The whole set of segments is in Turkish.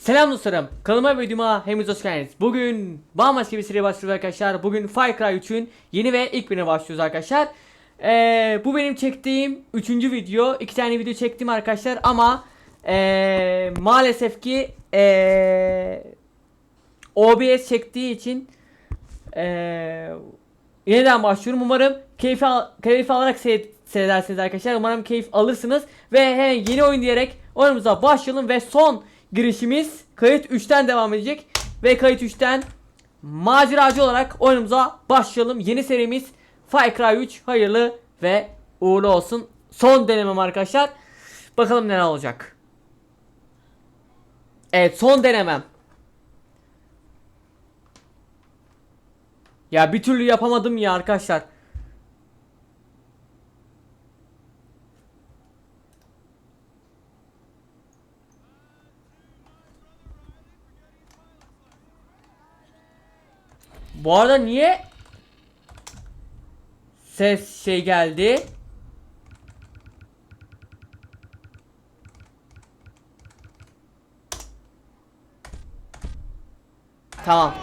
Selam dostlarım. Kanalıma ve videoma hepiniz hoş geldiniz. Bugün bambaşka bir seriye başlıyoruz arkadaşlar. Bugün Far Cry 3'ün yeni ve ilk birine başlıyoruz arkadaşlar. Ee, bu benim çektiğim üçüncü video. İki tane video çektim arkadaşlar ama ee, maalesef ki ee, OBS çektiği için ee, yeniden başlıyorum. Umarım keyif, al keyif alarak seyret seyredersiniz arkadaşlar. Umarım keyif alırsınız. Ve hemen yeni oyun diyerek oyunumuza başlayalım ve son girişimiz kayıt 3'ten devam edecek. Ve kayıt 3'ten maceracı olarak oyunumuza başlayalım. Yeni serimiz Far Cry 3 hayırlı ve uğurlu olsun. Son denemem arkadaşlar. Bakalım neler olacak. Evet son denemem. Ya bir türlü yapamadım ya arkadaşlar. Bu arada niye ses şey geldi? Tamam.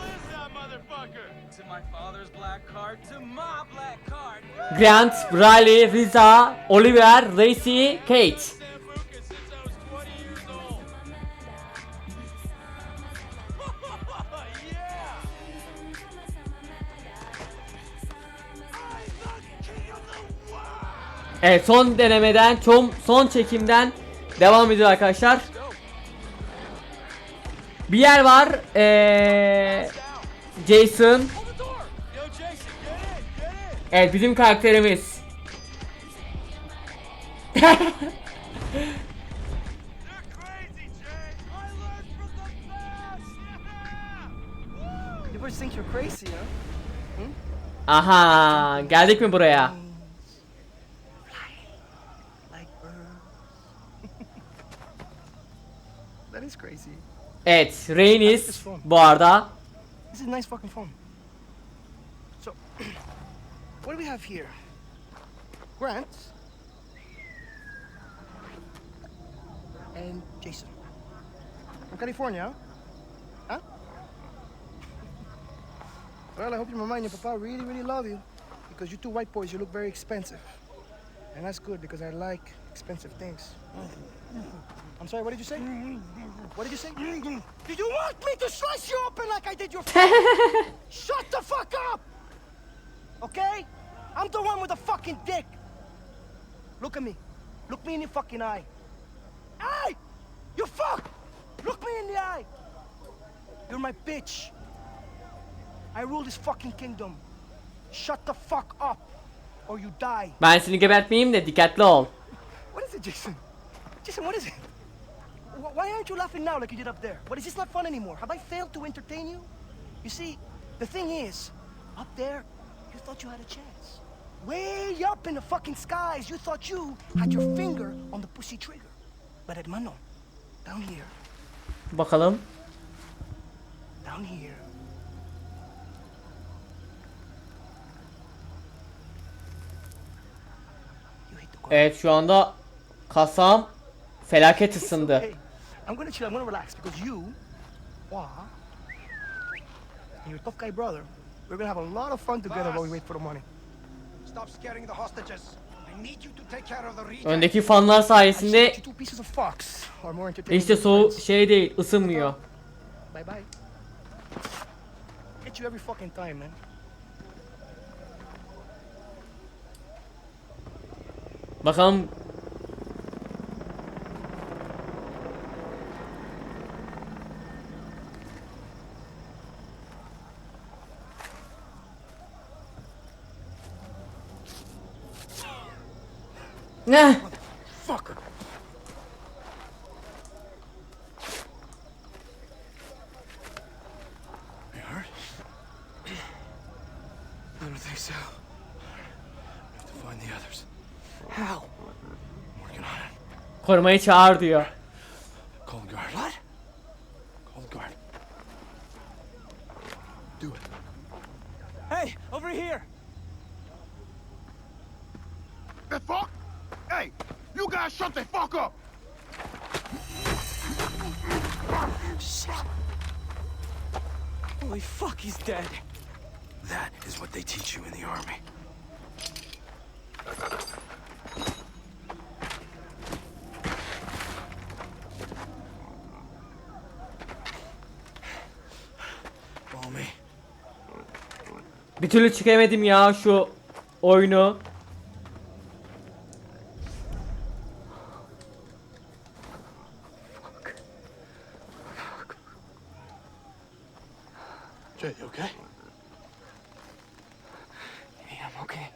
Grant, Riley, Riza, Oliver, Racy, Kate. Evet son denemeden, son, son çekimden devam ediyor arkadaşlar. Bir yer var. Ee, Jason. Evet bizim karakterimiz. Huh? Aha geldik mi buraya? Evet Reynis bu arada. This is a nice fucking phone. So, what do we have here? Grant. And Jason. From California, huh? Well, I hope your mama and your papa really, really love you. Because you two white boys, you look very expensive. And that's good because I like expensive things. I'm sorry, what did you say? Mm-hmm. What did you say? Mm-hmm. Do you want me to slice you open like I did your Shut the fuck up! Okay? I'm the one with the fucking dick. Look at me. Look me in the fucking eye. Hey! You fuck! Look me in the eye. You're my bitch. I rule this fucking kingdom. Shut the fuck up, or you die. Ben seni gebertmeyeyim de dikkatli ol. What is it, Jason? Jason, what is it? Wh- Why aren't you laughing now like you did up there? What is this not fun anymore? Have I failed to entertain you? You see, the thing is, up there, you thought you had a chance. Way up in the fucking skies, you thought you had your finger on the pussy trigger. But hermano, down here, Bakalım. down here. You hit the ground. Evet şu anda kasam felaket ısındı. I'm gonna chill. I'm gonna relax because you, Hua, and your tough guy brother, we're gonna have a lot of fun together while we wait for the money. Stop scaring the hostages. I need you to take care of the rejects. Öndeki fanlar sayesinde two pieces of fox are more entertaining. işte than soğuk friends. şey değil ısınmıyor. Bye bye. Get you every fucking time, man. Bakalım Ne? Fuck. You hurt? I don't think so. We have to find the others. How? I'm working on it. Korumayı çağır diyor. Call the guard. What? Call the guard. Do it. Hey, over here. The fuck? You guys shut the fuck up! Holy fuck, he's dead. That is what they teach you in the army. Follow me. Bir türlü çıkamadım ya şu oyunu. Jay, you okay? Yeah, I'm okay.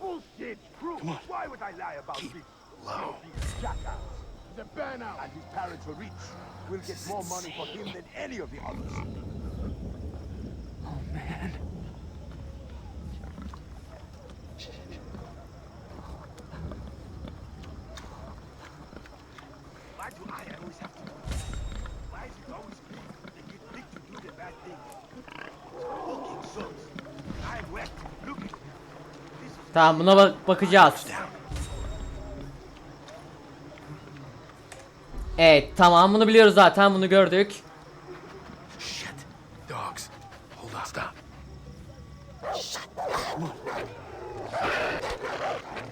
Bullshit, Crew. Come on. Why would I lie about Keep this? low. Jackass. The burnout. And his parents are rich. We'll get more money for him than any of the others. Oh man. Why do I always have to? Why is it always me that get bad thing? Fucking sucks. I'm wet. Look at Tamam buna bak bakacağız. Evet tamam bunu biliyoruz zaten bunu gördük. Shit. Dogs. Hold on. Stop.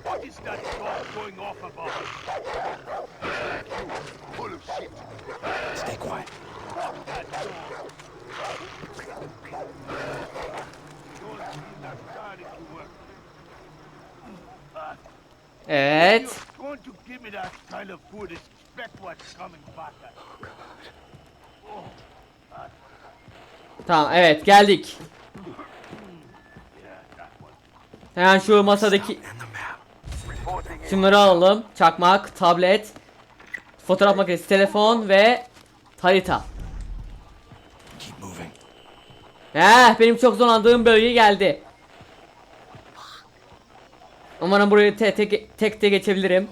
What is that dog going off about? You, full of shit. Stay quiet. Fuck that dog. Don't leave that starting to work. Evet. You're going to give me that kind of food. Expect what's coming back. Tamam evet geldik. Hemen şu masadaki şunları alalım. Çakmak, tablet, fotoğraf makinesi, telefon ve harita. Heh benim çok zorlandığım bölge geldi. Umarım burayı te tek tek de geçebilirim.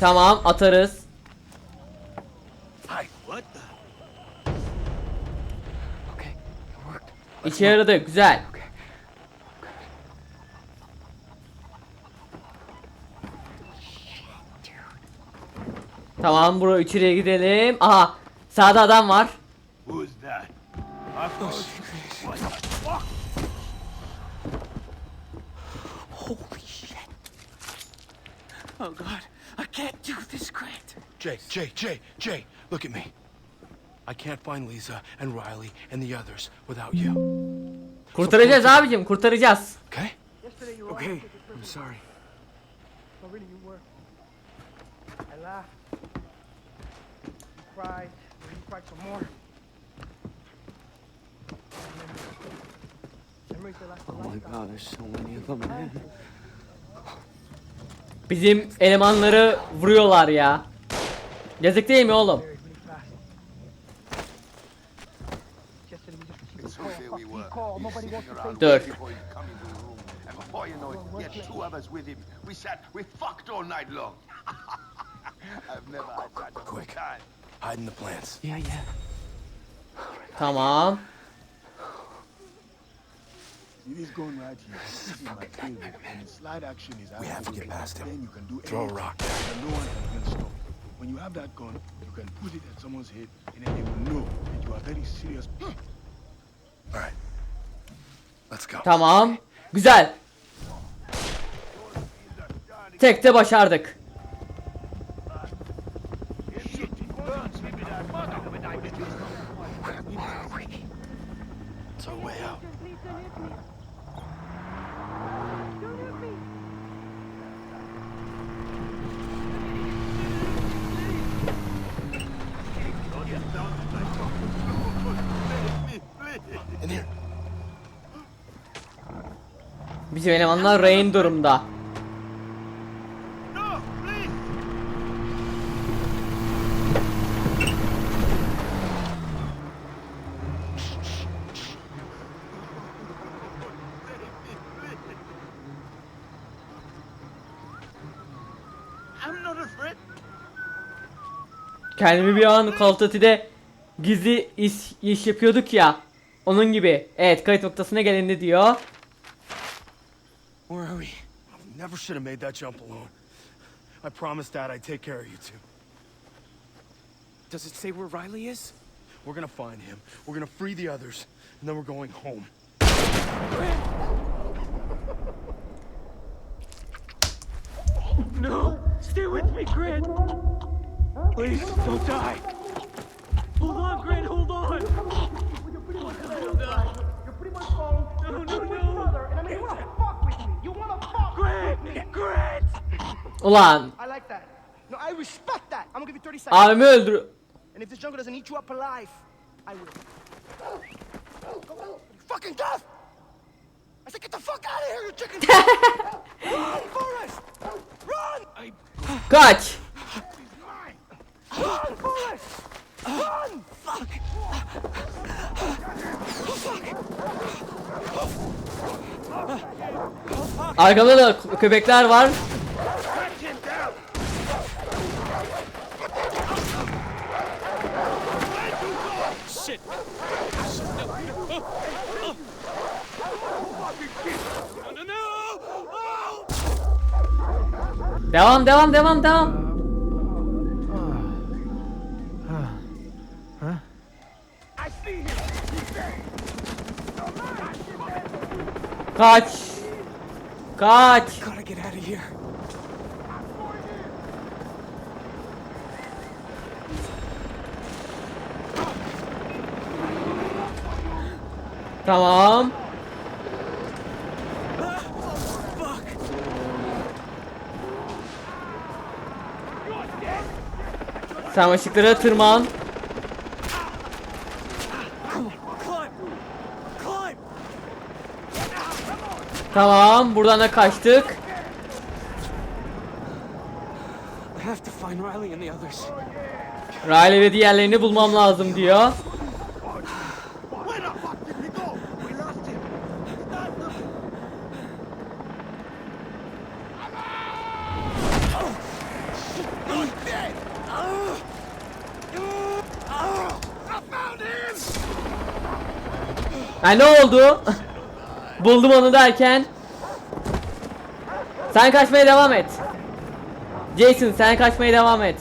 Tamam atarız. İşe yaradı güzel. Tamam buraya içeriye gidelim. Aha sağda adam var. Who's that? I thought. What the fuck? Holy shit. Oh god, I can't do this, Grant. Jay, Jay, Jay, Jay, look at me. I can't find Lisa and Riley and the others without you. Kurtaracağız abicim kurtaracağız. Okay? Yesterday you were Okay. always I'm sorry. No, really, you were. I laughed. You cried. You cried some more. Oh my god, there's so many of them, man. Bizim elemanları vuruyorlar ya. Yazık değil mi oğlum? Dur. Quick. Hide in the plants. Yeah, yeah. Tamam. This gun right here? This is my favorite. When the slide action is We have to get past him. Then you can do Throw a rock. And no one can stop. When you have that gun, you can put it at someone's head, and then they will know that you are very serious. All right. Let's go. Tamam. Güzel. Tek de başardık. Shit, it burns me with that mother when I did this. It's our way out. In here. Bizim elemanlar rain durumda. Kendimi bir an Call of Duty'de gizli iş, iş yapıyorduk ya. Onun gibi. Evet kayıt noktasına gelindi diyor. Where are we? I never should have made that jump alone. I promised Dad I'd take care of you two. Does it say where Riley is? We're gonna find him. We're gonna free the others, and then we're going home. No! Stay with me, Grant! Please, don't die! Run, Forrest! Run! Kaç. Run, Forrest! Run! Fuck! Arkamda da köpekler var. Shit! No, no, no! Oh! Devam devam devam devam. Kaç. Kaç. Tamam. Sen ışıklara tırman. Tamam buradan da kaçtık. Riley ve diğerlerini bulmam lazım diyor. Where the fuck did he go? We lost him. He's not looking. He's dead. I found him. Ha ne oldu? Buldum onu derken. Sen kaçmaya devam et. Jason sen kaçmaya devam et.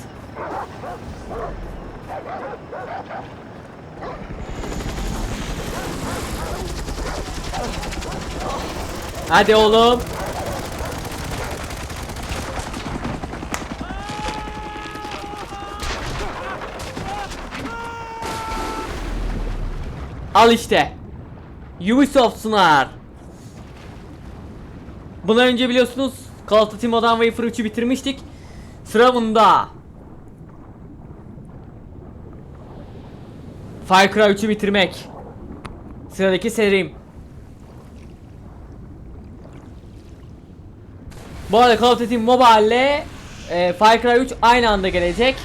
Hadi oğlum. Al işte. Ubisoft sunar. Bundan önce biliyorsunuz Call of Duty Modern Warfare 3'ü bitirmiştik. Sıra bunda. Far Cry 3'ü bitirmek. Sıradaki serim. Bu arada Call of Duty Mobile ile e, Far Cry 3 aynı anda gelecek.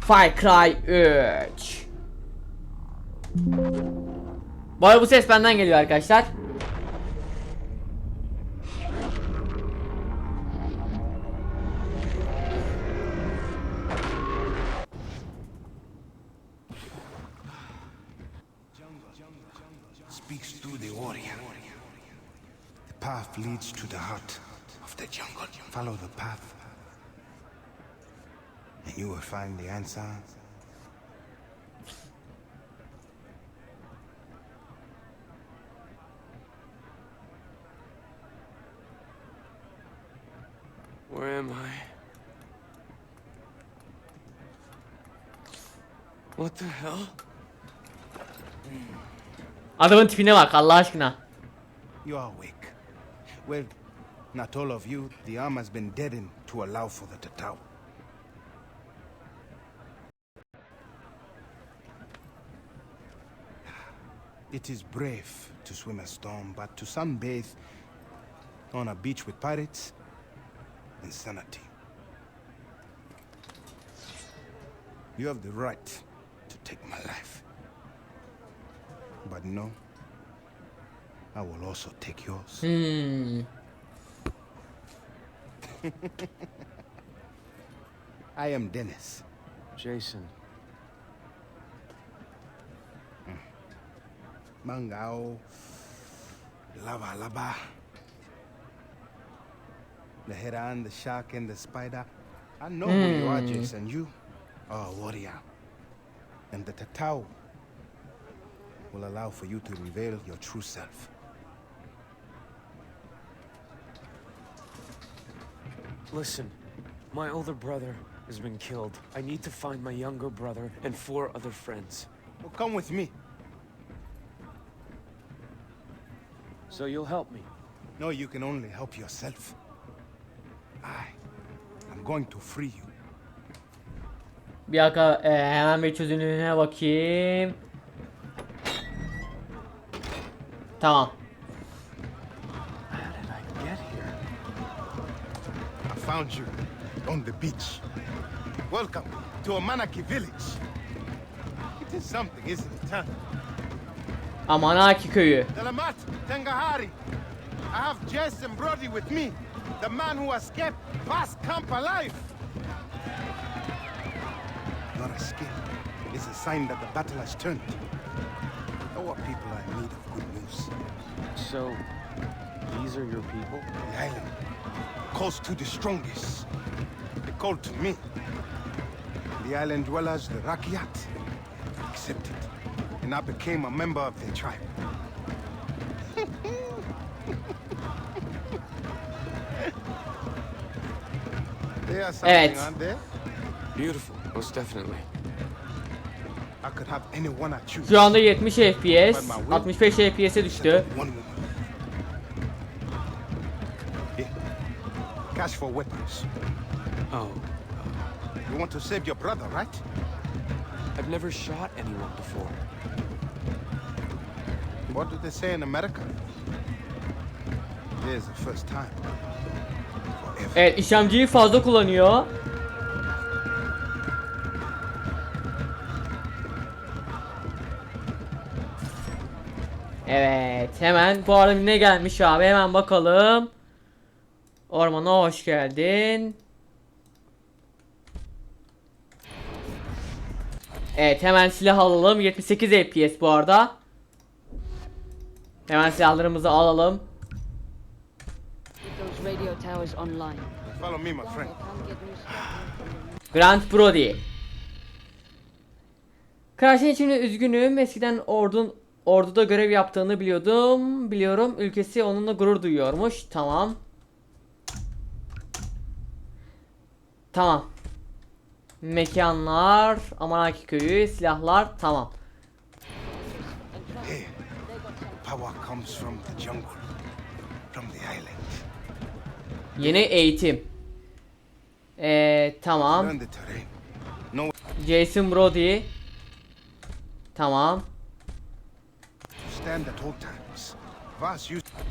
Far Cry 3. Bu arada bu ses benden geliyor arkadaşlar. leads to the heart of the jungle. Follow the path, and you will find the answer. Where am I? What the hell? Adamın tipine bak Allah aşkına. You are awake. Well, not all of you. The arm has been deadened to allow for the Tatao. It is brave to swim a storm, but to sunbathe on a beach with pirates, insanity. You have the right to take my life. But no, I will also take yours. Hmm. I am Dennis. Jason. Mangao. Lava Lava. The Heran, the shark, and the spider. I know who you are, Hmm. Jason. You are a warrior. And the Tatao will allow for you to reveal your true self. Listen, my older brother has been killed. I need to find my younger brother and four other friends. Well, come with me. So you'll help me. No, you can only help yourself. Going to free you. Bir dakika e, hemen bir çözünürlüğüne bakayım. Tamam. Found you on the beach. Welcome to Amanaki village. It is something, isn't it, huh? Amanaki köyü. Dalamat, Tangahari. I have Jason Brody with me, the man who escaped Vast Camp alive. Your escape is a sign that the battle has turned. Our people are in need of good news. So, these are your people? The island calls to the strongest. They called to me. The island dwellers, the Rakiat, accepted. And I became a member of their tribe. Choose. Şu anda 70 FPS, 65 FPS'e düştü. One woman. Here. Cash for weapons. Oh, You want to save your brother, right? I've never shot anyone before. What do they say in America? Here's the first time. Evet işlemciyi fazla kullanıyor. Evet hemen bu arada ne gelmiş abi hemen bakalım. Ormana hoş geldin. Evet hemen silah alalım 78 FPS bu arada. Hemen silahlarımızı alalım. Towers online. Follow me, my friend. Grant Brody. Karşın için üzgünüm. Eskiden ordun orduda görev yaptığını biliyordum. Biliyorum. Ülkesi onunla gurur duyuyormuş. Tamam. Tamam. Mekanlar, Amanaki köyü, silahlar. Tamam. Here, power comes from the jungle, from the island. Yeni eğitim. Ee, tamam. Jason Brody. Tamam.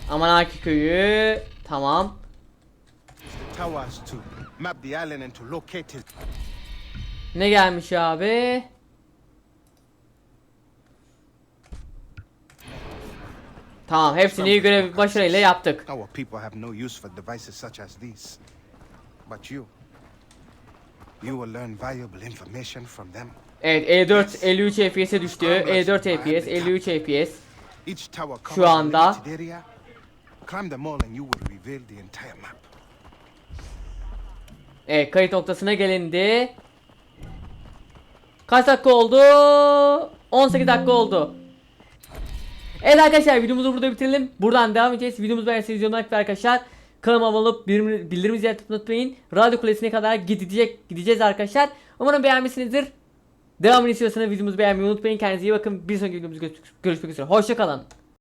Amanaki köyü. Tamam. Ne gelmiş abi? Tamam hepsini görev başarıyla yaptık. Our people have no use for devices such as these. But you, you will learn valuable information from them. Evet E4 53 FPS'e düştü. E4 FPS 53 FPS. Şu anda-. Evet kayıt noktasına gelindi. Kaç dakika oldu? 18 dakika oldu. Evet arkadaşlar videomuzu burada bitirelim. Buradan devam edeceğiz. Videomuzu beğendiyseniz yorum like arkadaşlar. Kanalıma abone olup bildirim- zilini unutmayın. Radyo Kulesi'ne kadar gidecek, gideceğiz arkadaşlar. Umarım beğenmişsinizdir. Devamını istiyorsanız videomuzu beğenmeyi unutmayın. Kendinize iyi bakın. Bir sonraki videomuzda görüş- görüşmek üzere. Hoşçakalın.